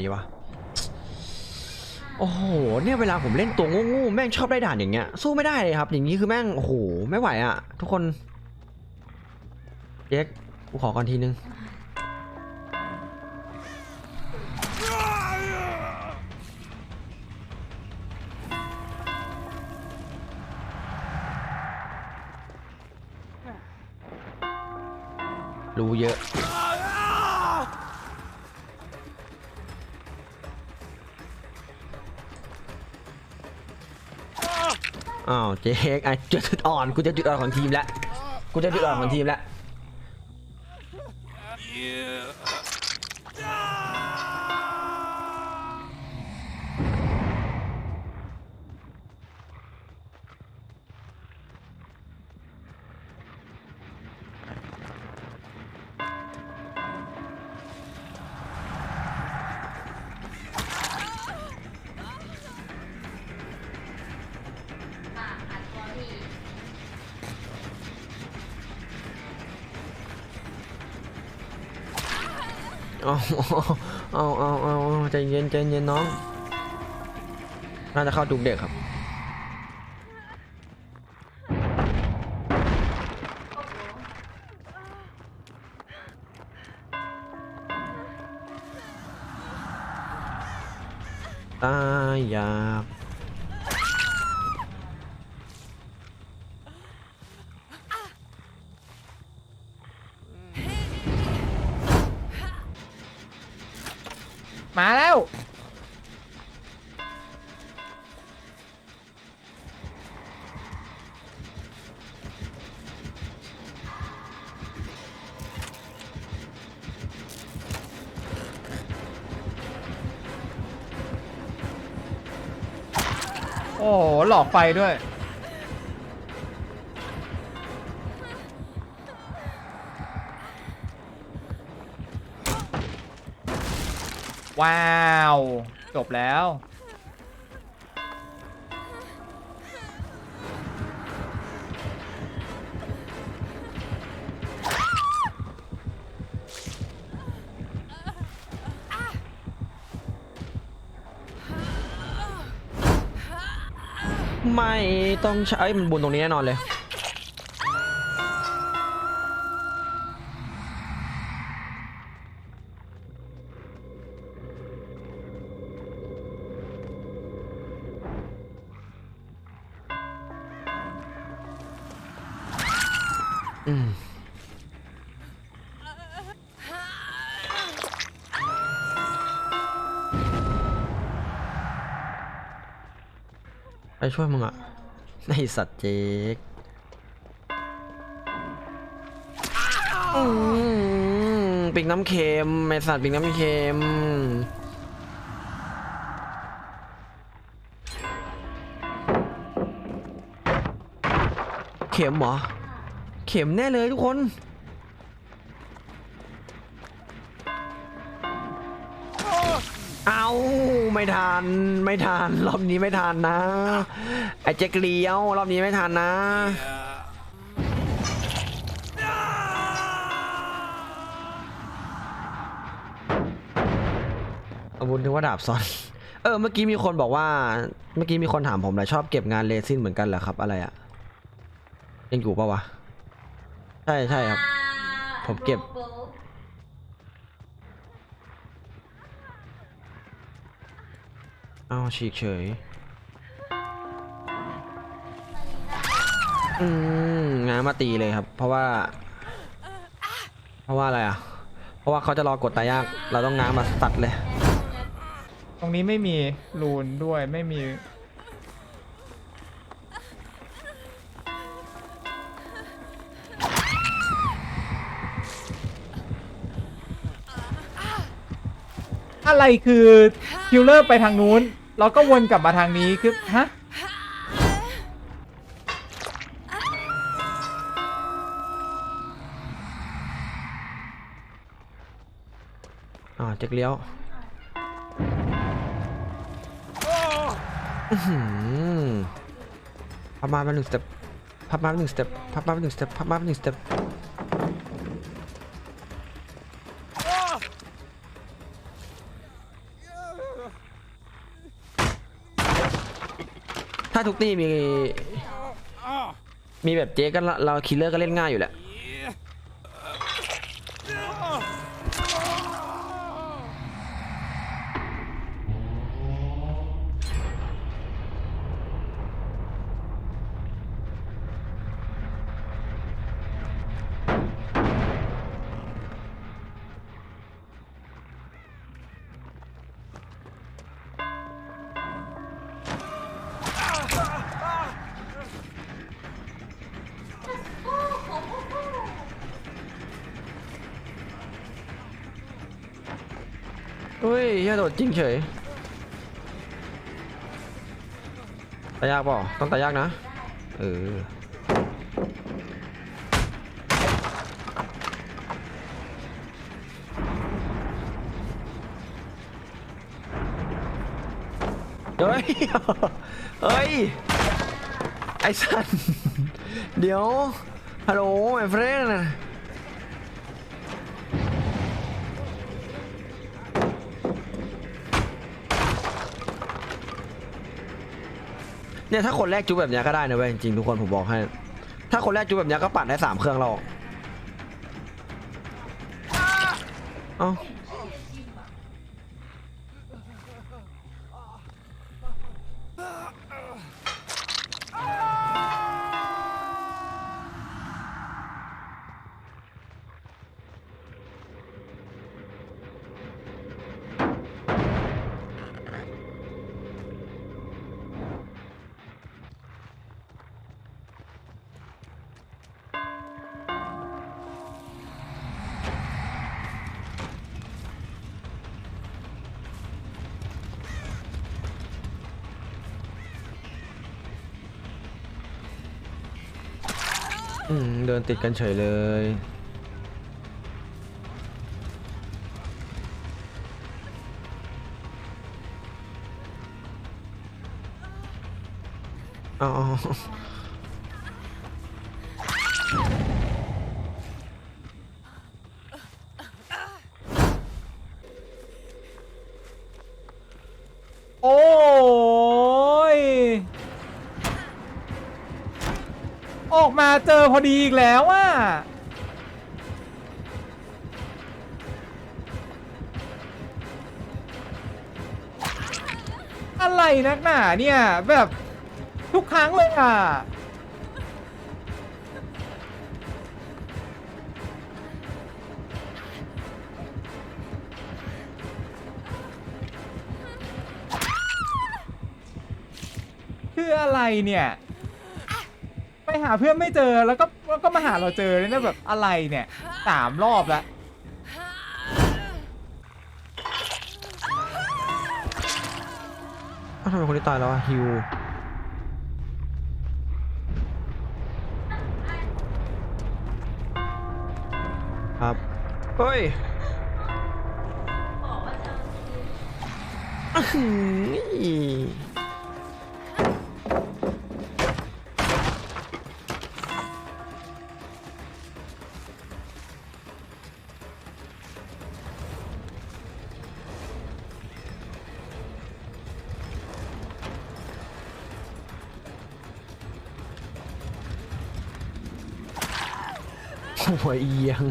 นี้วะโอ้โห เนี่ยเวลาผมเล่นตัวงูๆแม่งชอบได้ด่านอย่างเงี้ย สู้ไม่ได้เลยครับ อย่างนี้คือแม่ง โอ้โห ไม่ไหวอะทุกคนเจ๊กกูขอก่อนทีนึง รู้เยอะ อ้าวเจ๊กไอ้จุดอ่อนกูจะจุดอ่อนของทีมแล้วกูจะจุดอ่อนของทีมแล้ว เอาเอาเอาเอาใจเย็นใจเย็นน้อง น่าจะเข้าจุกเด็กครับ มาแล้ว โอ้โหหลอกไฟด้วย ว้าว จบแล้ว ไม่ต้องใช้เอ้ยมันบุญตรงนี้แน่นอนเลย ช่วยมึงอะไอสัตว์เจ๊กปิงน้ำเค็มไอสัตว์ปิงน้ำเค็มเข็มเหรอ เข็มแน่เลยทุกคน เอาไม่ทันไม่ทันรอบนี้ไม่ทันนะ ไอ้เจ๊กเลี้ยวรอบนี้ไม่ทันนะ อาวุธนึกว่าดาบซ้อน เออเมื่อกี้มีคนบอกว่า เมื่อกี้มีคนถามผมเลยชอบเก็บงานเรซินเหมือนกันเหรอครับ อะไรอะยังอยู่ปะวะ ใช่ใช่ครับ ผมเก็บ โบ๊ะอ้าวฉีกเฉย อืมง้างมาตีเลยครับ เพราะว่า เพราะว่าอะไรอะ เพราะว่าเขาจะรอกดตายยาก เราต้องง้างมาตัดเลย ตรงนี้ไม่มีรูนด้วยไม่มี อะไรคือคิลเลอร์ไปทางนู้นเราก็วนกลับมาทางนี้คือฮะอ่าจ็กเลี้ยวพับมาเป็นหนึ่งสเต็ปพับมาเป็นหนึ่งสเต็ปพับมาเป็นหนึ่งสเต็ปพับมาเป็นหนึ่งสเต็ป ถ้าทุกตีมี มีแบบเจ๊ก็เราเราคิลเลอร์ก็เล่นง่ายอยู่แหละ ฮ้ยเฮียโดดจริงเฉยตายยากเปล่าต้องตายยากนะ เออ เฮ้ย เฮ้ย ไอ้สัน เดี๋ยว ฮัลโหล my friend เนี่ เนี่ยถ้าคนแรกจุ๊บแบบเนี้ยก็ได้นะเว้ยจริงๆทุกคนผมบอกให้ ถ้าคนแรกจุ๊บแบบเนี้ยก็ปั่นได้สามเครื่องเราเอ้า อืมเดินติดกันเฉยเลย อ๋อ ออกมาเจอพอดีอีกแล้วอะอะไรนักหนาเนี่ยแบบทุกครั้งเลยอะคืออะไรเนี่ย หาเพื่อนไม่เจอแล้วก็แล้วก็มาหาเราเจอเลยนะแบบอะไรเนี่ยสามรอบแล้วอ้าทำไมคนที่ตายแล้วอะฮิวครับเฮ้ยอื้อหือ หัวเอียง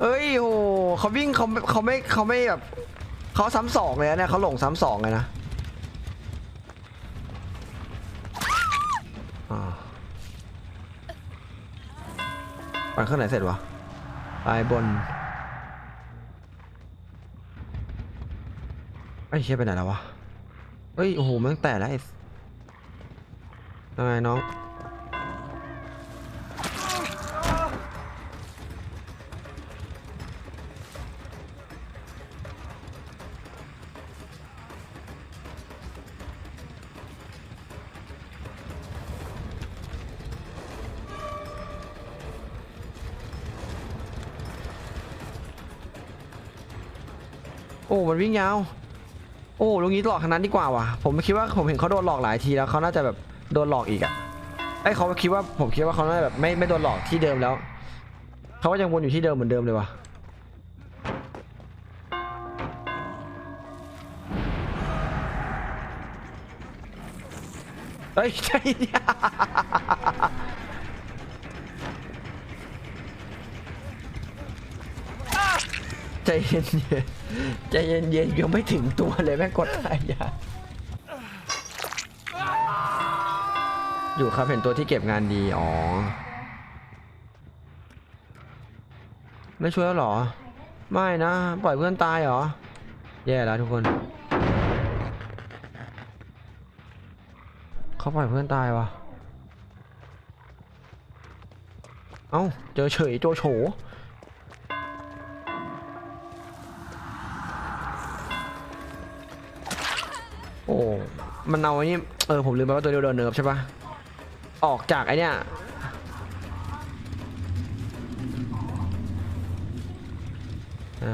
เอ้ยโหเขาวิ่งเขาเขาไม่เขาไม่แบบเขาซ้ำสองเลยนะเนี่ยเขาหลงซ้ำสองเลยนะอ่าไปเครื่องไหนเสร็จวะไปบน อ้เชี่ยไปไหนแล้ววะเฮ้ยโอ้โหมันแต่แล้วไอ้ยังไงน้องโอ้ มันวิ่งยาว โอ้ลุงนี้หลอกทางนั้นดีกว่าว่ะ ผมคิดว่าผมเห็นเขาโดนหลอกหลายทีแล้วเขาน่าจะแบบโดนหลอกอีกอะไอเขาคิดว่าผมคิดว่าเขาน่าจะแบบไม่ไม่โดนหลอกที่เดิมแล้วเขาก็ยังวนอยู่ที่เดิมเหมือนเดิมเลยว่ะเฮ้ยใจเย็น ใจเย็นๆใจเย็นๆยังไม่ถึงตัวเลยแม่งกดตายยาอยู่ครับเห็นตัวที่เก็บงานดี อ๋อ ไม่ช่วยแล้วหรอ ไม่นะ ปล่อยเพื่อนตายเหรอ แย่แล้วทุกคน เขาปล่อยเพื่อนตายวะเอ้า เจอเฉยโจโฉ โอ้มันเอาไอ้นี่เออผมลืมไปว่าตัวเดียวโดนเนิร์ฟใช่ปะออกจากไอเนี้ยอ่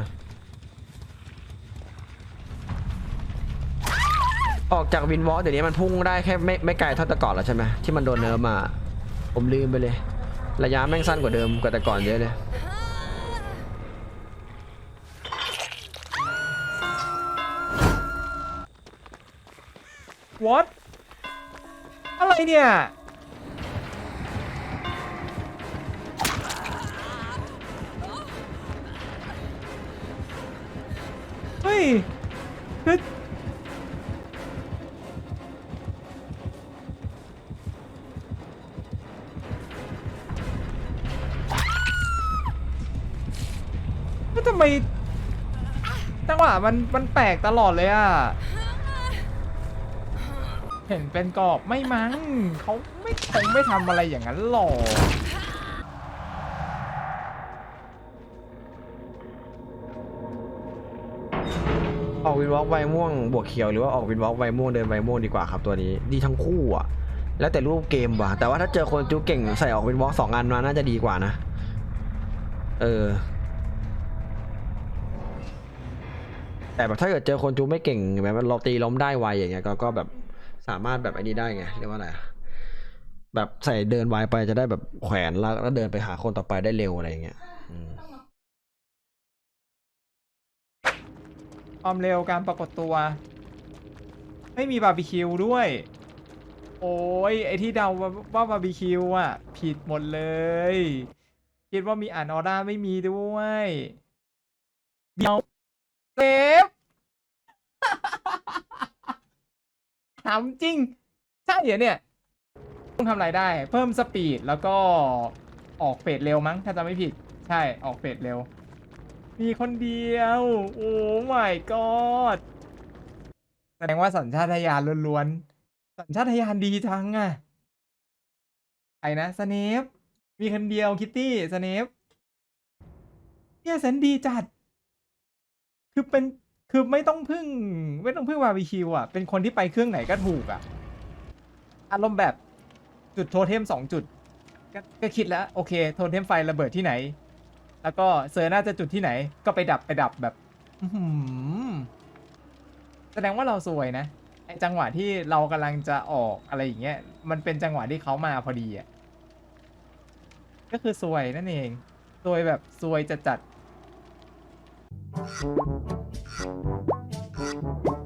ออกจากวินวอลเดี๋ยวนี้มันพุ่งได้แค่ไม่ไม่ไกลเท่าแต่ก่อนแล้วใช่ไหมที่มันโดนเนิร์ฟมา ผมลืมไปเลย ระยะแม่งสั้นกว่าเดิมกว่าแต่ก่อนเยอะเลย อะไรเนี่ยเฮ้ยคือทำไมจังหวะมันมันแปลกตลอดเลยอะ เห็นเป็นกรอบไม่มั้งเขาไม่คงไม่ทำอะไรอย่างนั้นหรอกออกวินวอล์กใบม่วงบวกเขียวหรือว่าออกวินวอล์กใบม่วงเดินใบม่วงดีกว่าครับตัวนี้ ดีทั้งคู่อะ แล้วแต่รูปเกมว่ะแต่ว่าถ้าเจอคนจูเก่งใส่ออกวินวอล์กสองอันมาน่าจะดีกว่านะ เออ แต่แบบถ้าเกิดเจอคนจูไม่เก่งแบบเราตีล้มได้ไวอย่างเงี้ยก็ก็แบบ สามารถแบบไอ้นี้ได้ไงเรียกว่าอะไรแบบใส่เดินไวไปจะได้แบบแขวนแล้วแล้วเดินไปหาคนต่อไปได้เร็วอะไรอย่างเงี้ยอืมความเร็วการปรากฏตัว ไม่มีบาร์บีคิวด้วย โอ้ยไอที่เดาว่าว่าบาร์บีคิวอะ ผิดหมดเลย คิดว่ามีอ่านออร่าไม่มีด้วย เดี๋ยวเซฟ ถามจริง ใช่เหรอเนี่ยต้องทำอะไรได้ เพิ่มสปีดแล้วก็ออกเฟดเร็วมั้ง ถ้าจำไม่ผิด ใช่ออกเฟดเร็ว มีคนเดียว โอ้ my god แสดงว่าสัญชาตญาณล้วนๆ สัญชาตญาณดีจังอะไอ้นะสเนปมีคนเดียวคิตตี้สเนปเนี่ยแสนดีจัด คือเป็น คือไม่ต้องพึ่งไม่ต้องพึ่งบาร์บีคิวอะ เป็นคนที่ไปเครื่องไหนก็ถูกอะ อารมณ์แบบจุดโทเทมสองจุดก็ก็คิดแล้ว โอเคโทเทมไฟระเบิดที่ไหน แล้วก็เซอร์น่าจะจุดที่ไหน ก็ไปดับไปดับแบบแสดงว่าเราซวยนะไอจังหวะที่เรากำลังจะออกอะไรอย่างเงี้ยมันเป็นจังหวะที่เขามาพอดีอะก็คือซวยนั่นเองซวยแบบซวยจัดจัด あっ。